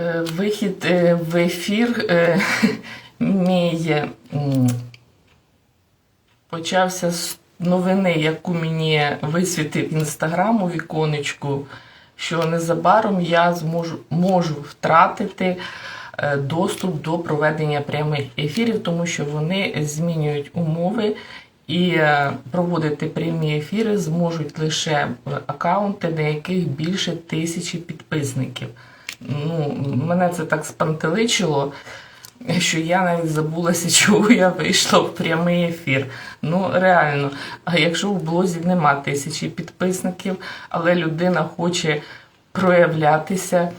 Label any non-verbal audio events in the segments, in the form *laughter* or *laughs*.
Е, Вихід е, в ефір е, *laughs* мій почався з новини, яку мені висвітив інстаграм у віконечку, що незабаром я зможу можу втратити доступ до проведення прямих ефірів, тому що вони змінюють умови. І проводити прямі ефіри зможуть лише акаунти, на яких більше тисячі підписників. Ну, мене це так спантеличило, що я навіть забулася, *laughs* чого я вийшла в прямий ефір. Ну, реально, а якщо в блозі нема тисячі підписників, але людина хоче проявлятися,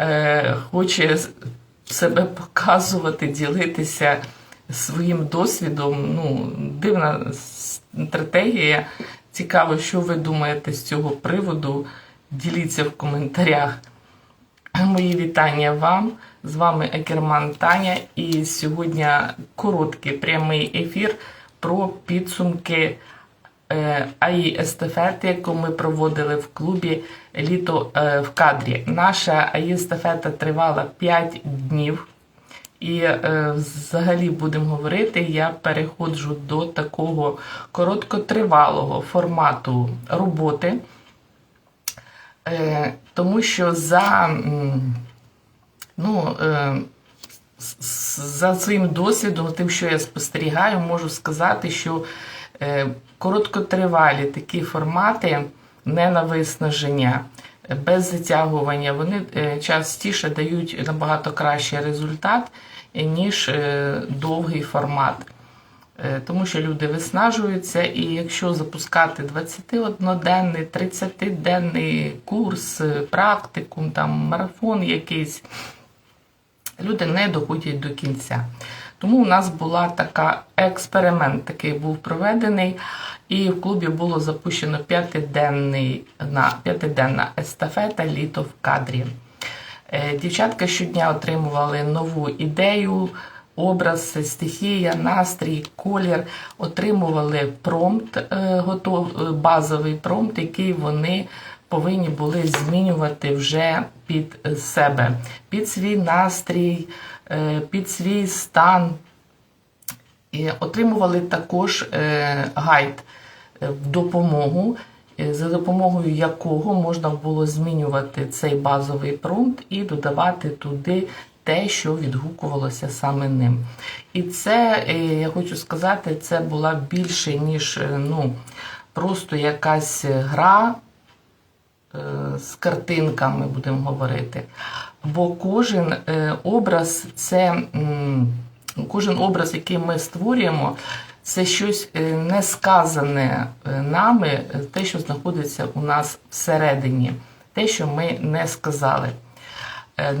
е, хоче себе показувати, ділитися своїм досвідом, ну, дивна стратегія. Цікаво, що ви думаєте з цього приводу. Діліться в коментарях. Мої вітання вам. З вами Екерман Таня. І сьогодні короткий прямий ефір про підсумки е, АІ естафети, яку ми проводили в клубі Літо е, в кадрі. Наша АІ естафета тривала 5 днів. І е, взагалі будемо говорити, я переходжу до такого короткотривалого формату роботи. Е, тому що за, ну, е, за своїм досвідом, тим, що я спостерігаю, можу сказати, що е, короткотривалі такі формати не на виснаження, без затягування, вони частіше дають набагато кращий результат, ніж довгий формат. Е, Тому що люди виснажуються, і якщо запускати 21-денний, 30-денний курс, е, практикум, там марафон якийсь, люди не доходять до кінця. Тому у нас була така експеримент, такий був проведений, і в клубі було запущено п'ятиденна естафета літо в кадрі. Е, Дівчатка щодня отримували нову ідею, образ, стихія, настрій, колір, отримували промпт, е, готов, е, базовий промпт, який вони повинні були змінювати вже під е, себе, під свій настрій, під свій стан. І отримували також гайд в допомогу, за допомогою якого можна було змінювати цей базовий промпт і додавати туди те, що відгукувалося саме ним. І це, е, я хочу сказати, це була більше, ніж е, ну, просто якась гра е, з картинками, будемо говорити. Бо кожен образ це кожен образ, який ми створюємо, це щось несказане нами, те, що знаходиться у нас всередині, те, що ми не сказали,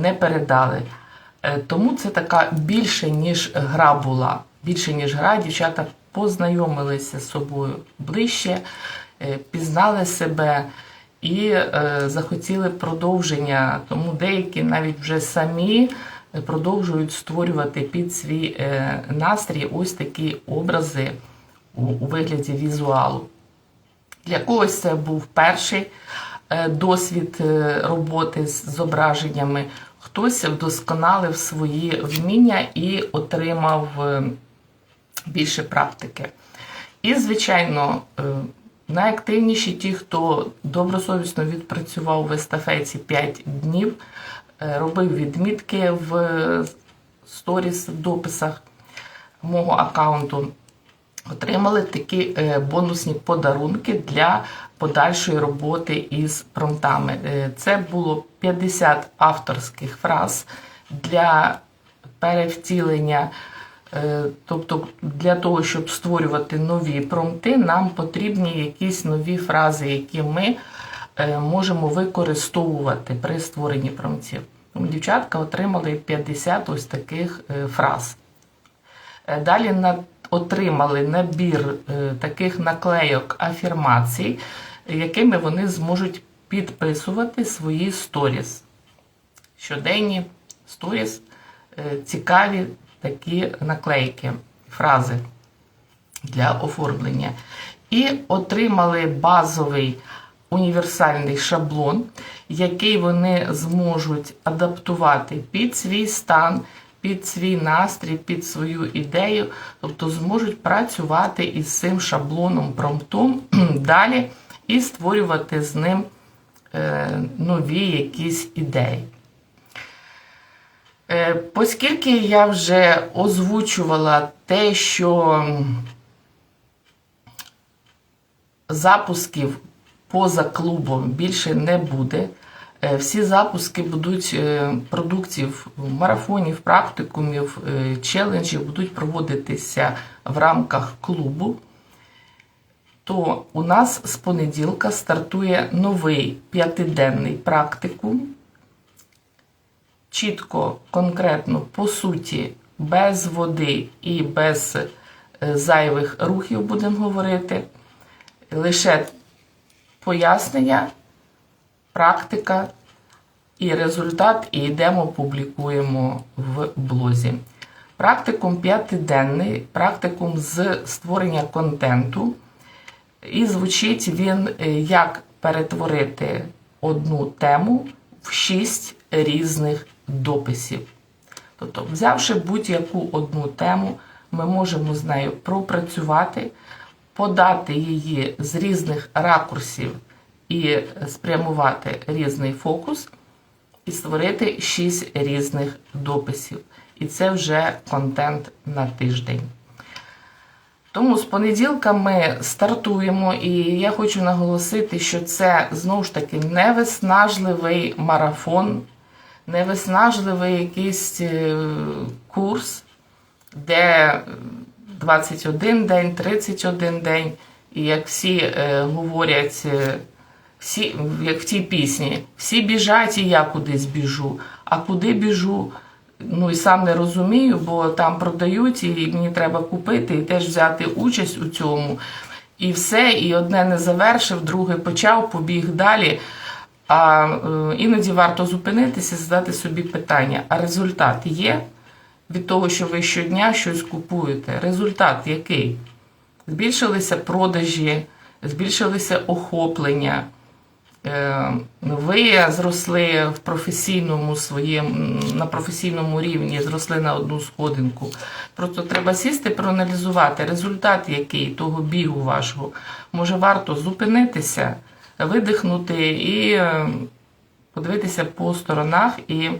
не передали. Е, Тому це така більше, ніж гра була. Більше, ніж гра, дівчата познайомилися з собою ближче, е, пізнали себе і е, захотіли продовження. Тому деякі навіть вже самі продовжують створювати під свій настрій ось такі образи у, вигляді візуалу. Для когось це був перший досвід роботи з зображеннями, хтось вдосконалив свої вміння і отримав е, більше практики. І, звичайно, е, найактивніші ті, хто добросовісно відпрацював в естафеті 5 днів, е, робив відмітки в сторіс, в дописах мого аккаунту отримали такі е, бонусні подарунки для подальшої роботи із промптами. Е, Це було 50 авторських фраз для перевтілення. Е, Тобто для того, щоб створювати нові промпти, нам потрібні якісь нові фрази, які ми можемо використовувати при створенні промптів. Тому дівчатка отримали 50 ось таких фраз. Далі на, отримали набір е, таких наклейок афірмацій, якими вони зможуть підписувати свої сторіс. Щоденні сторіс, е, цікаві такі наклейки, фрази для оформлення. І отримали базовий універсальний шаблон, який вони зможуть адаптувати під свій стан, під свій настрій, під свою ідею, тобто зможуть працювати із цим шаблоном промптом *clears throat* далі і створювати з ним е, нові якісь ідеї. Е, Оскільки я вже озвучувала те, що запусків поза клубом більше не буде. Е, Всі запуски будуть е, продуктів марафонів, практикумів, е, челенджів будуть проводитися в рамках клубу. То у нас з понеділка стартує новий п'ятиденний практикум. Чітко, конкретно, по суті, без води і без зайвих рухів будемо говорити. Лише пояснення, практика і результат, і йдемо, публікуємо в блозі. Практикум п'ятиденний, практикум з створення контенту. І звучить він, е, як перетворити одну тему в шість різних дописів. Тобто, взявши будь-яку одну тему, ми можемо з нею пропрацювати, подати її з різних ракурсів і спрямувати різний фокус, і створити шість різних дописів. І це вже контент на тиждень. Тому з понеділка ми стартуємо, і я хочу наголосити, що це знову ж таки не виснажливий марафон, не виснажливий якийсь е, курс, де 21 день, 31 день, і як всі е, говорять, е, всі, як в тій пісні, всі біжать, і я кудись біжу. А куди біжу? Ну і сам не розумію, бо там продають, і мені треба купити, і теж взяти участь у цьому. І все, і одне не завершив, друге почав, побіг далі. А е, іноді варто зупинитися, задати собі питання: а результат є від того, що ви щодня щось купуєте? Результат який? Збільшилися продажі, збільшилися охоплення. Е, Ви зросли в професійному своєму на професійному рівні, зросли на одну сходинку. Просто треба сісти, проаналізувати результат, який того бігу вашого. Може, варто зупинитися, видихнути і е, подивитися по сторонах і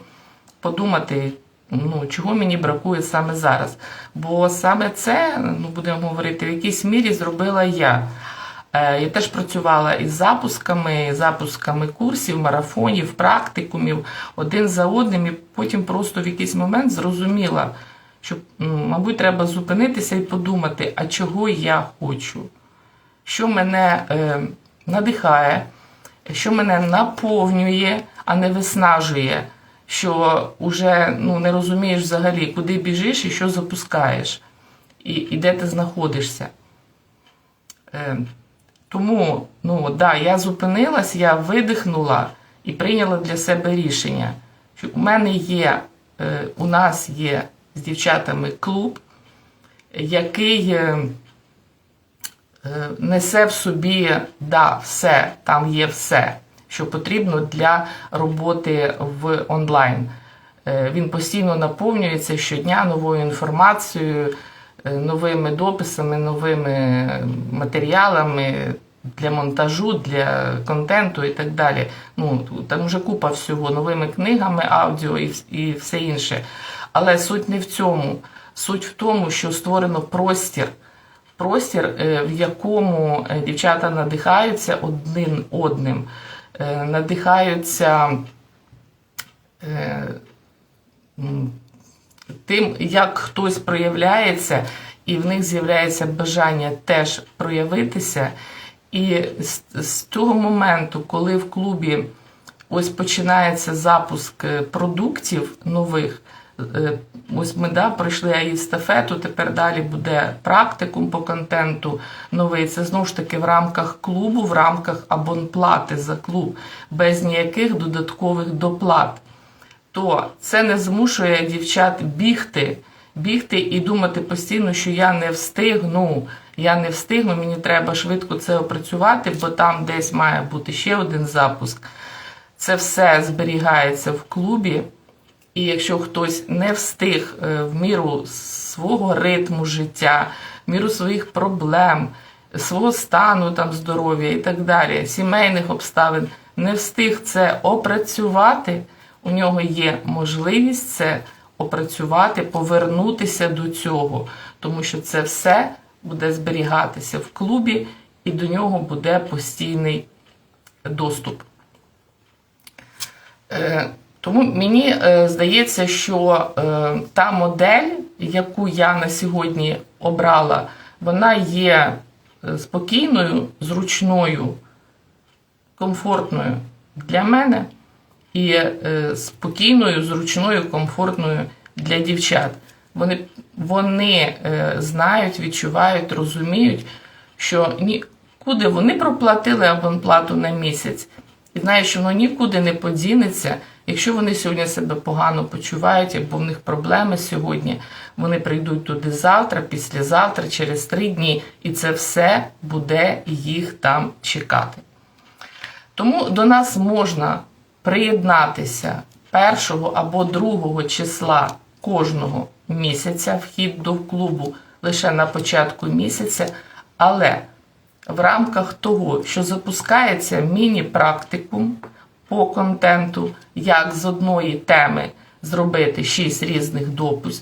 подумати, ну, чого мені бракує саме зараз. Бо саме це, ну будемо говорити, в якійсь мірі зробила я. Е, Я теж працювала із запусками, запусками курсів, марафонів, практикумів один за одним, і потім просто в якийсь момент зрозуміла, що, ну, мабуть, треба зупинитися і подумати, а чого я хочу, що мене е, надихає, що мене наповнює, а не виснажує, що вже ну, не розумієш взагалі, куди біжиш і що запускаєш, і, і де ти знаходишся. Е, тому, ну да, я зупинилась, я видихнула і прийняла для себе рішення, що у мене є, е, у нас є з дівчатами клуб, який е, е, несе в собі да, все, там є все, що потрібно для роботи в онлайн. Він постійно наповнюється щодня новою інформацією, новими дописами, новими матеріалами для монтажу, для контенту і так далі. Ну, там вже купа всього, новими книгами, аудіо і, і все інше. Але суть не в цьому. Суть в тому, що створено простір. Простір, е, в якому е, дівчата надихаються один одним, е, надихаються тим, як хтось проявляється, і в них з'являється бажання теж проявитися. І з, з того моменту, коли в клубі ось починається запуск е, продуктів нових, е, ось ми да, пройшли естафету, тепер далі буде практикум по контенту новий. Це знову ж таки в рамках клубу, в рамках абонплати за клуб, без ніяких додаткових доплат то це не змушує дівчат бігти, бігти і думати постійно, що я не встигну, я не встигну, мені треба швидко це опрацювати, бо там десь має бути ще один запуск. Це все зберігається в клубі. І якщо хтось не встиг е, в міру свого ритму життя, в міру своїх проблем, свого стану там здоров'я і так далі, сімейних обставин, не встиг це опрацювати, у нього є можливість це опрацювати, повернутися до цього, тому що це все буде зберігатися в клубі, і до нього буде постійний доступ. Е, Тому мені е, здається, що е, та модель, яку я на сьогодні обрала, вона є спокійною, зручною, комфортною для мене і спокійною, зручною, комфортною для дівчат. Вони, вони е, знають, відчувають, розуміють, що нікуди вони проплатили абонплату на місяць і знають, що воно нікуди не подінеться. Якщо вони сьогодні себе погано почувають, або в них проблеми сьогодні, вони прийдуть туди завтра, післязавтра, через три дні, і це все буде їх там чекати. Тому до нас можна приєднатися першого або другого числа кожного місяця, вхід до клубу лише на початку місяця, але в рамках того, що запускається міні-практикум по контенту, як з одної теми зробити 6 різних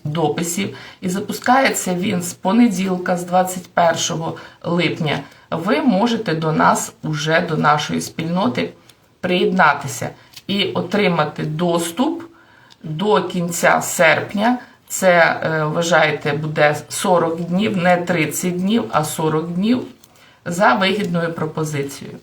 дописів, і запускається він з понеділка, з 21 липня, ви можете до нас, уже до нашої спільноти, приєднатися і отримати доступ до кінця серпня. Це, е, вважайте, буде 40 днів, не 30 днів, а 40 днів за вигідною пропозицією.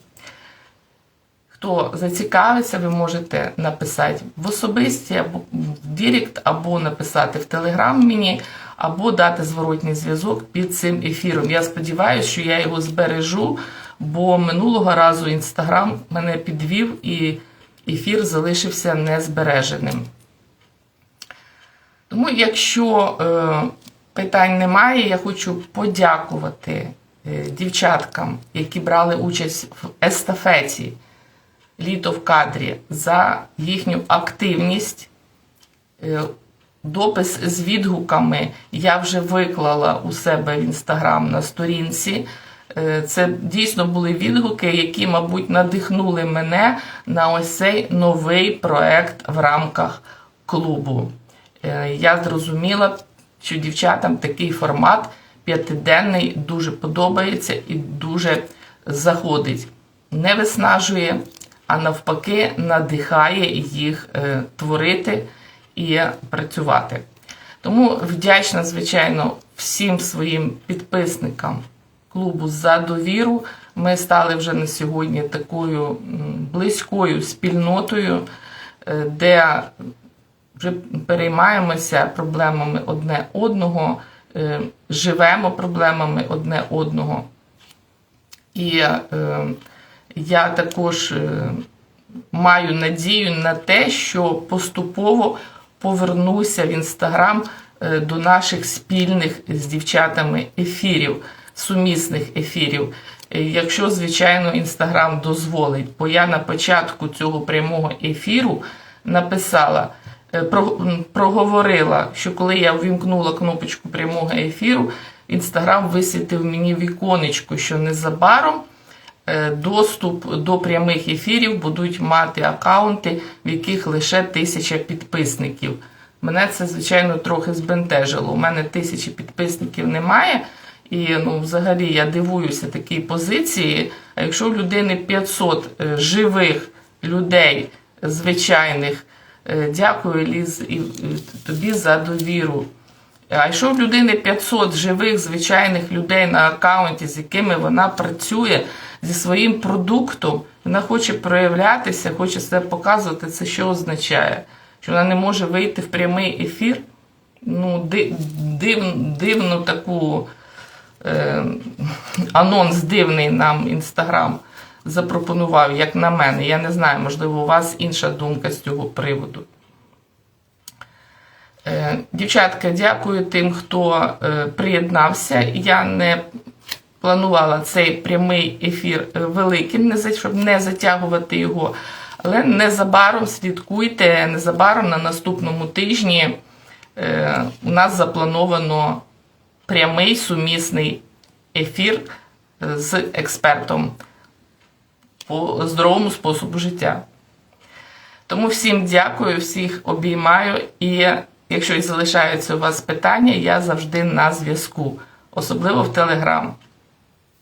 Хто зацікавиться, ви можете написати в особисті або в Дірект, або написати в Телеграм мені, або дати зворотній зв'язок під цим ефіром. Я сподіваюся, що я його збережу, бо минулого разу Інстаграм мене підвів і ефір залишився незбереженим. Тому, якщо е, питань немає, я хочу подякувати е, дівчаткам, які брали участь в естафеті Літо в кадрі за їхню активність. Е, Допис з відгуками я вже виклала у себе в інстаграм на сторінці. Е, Це дійсно були відгуки, які, мабуть, надихнули мене на ось цей новий проект в рамках клубу. Е, Я зрозуміла, що дівчатам такий формат п'ятиденний дуже подобається і дуже заходить. Не виснажує, а навпаки, надихає їх е, творити і працювати. Тому вдячна, звичайно, всім своїм підписникам клубу за довіру. Ми стали вже на сьогодні такою близькою спільнотою, е, де переймаємося проблемами одне одного, е, живемо проблемами одне одного. І е, я також е, маю надію на те, що поступово повернуся в інстаграм до наших спільних з дівчатами ефірів, сумісних ефірів. Якщо, звичайно, інстаграм дозволить, бо я на початку цього прямого ефіру написала, проговорила, що коли я ввімкнула кнопочку прямого ефіру, інстаграм висвітив мені віконечко, що незабаром е, доступ до прямих ефірів будуть мати акаунти, в яких лише тисяча підписників. Мене це, звичайно, трохи збентежило. У мене тисячі підписників немає. І ну, взагалі я дивуюся такій позиції. А якщо у людини 500 е, живих людей, звичайних, е, дякую, Ліз, і, і тобі за довіру. А якщо в людини 500 живих, звичайних людей на аккаунті, з якими вона працює зі своїм продуктом, вона хоче проявлятися, хоче себе показувати, це що означає? Що вона не може вийти в прямий ефір? Ну, див, дивну таку е, анонс дивний нам інстаграм запропонував, як на мене. Я не знаю, можливо, у вас інша думка з цього приводу. Е, Дівчатка, дякую тим, хто е, приєднався. Я не планувала цей прямий ефір е, великим, щоб не затягувати його. Але незабаром слідкуйте, незабаром на наступному тижні у нас заплановано прямий сумісний ефір з експертом по здоровому способу життя. Тому всім дякую, всіх обіймаю. І якщо залишаються у вас питання, я завжди на зв'язку, особливо в Телеграм.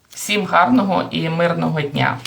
Всім гарного і мирного дня!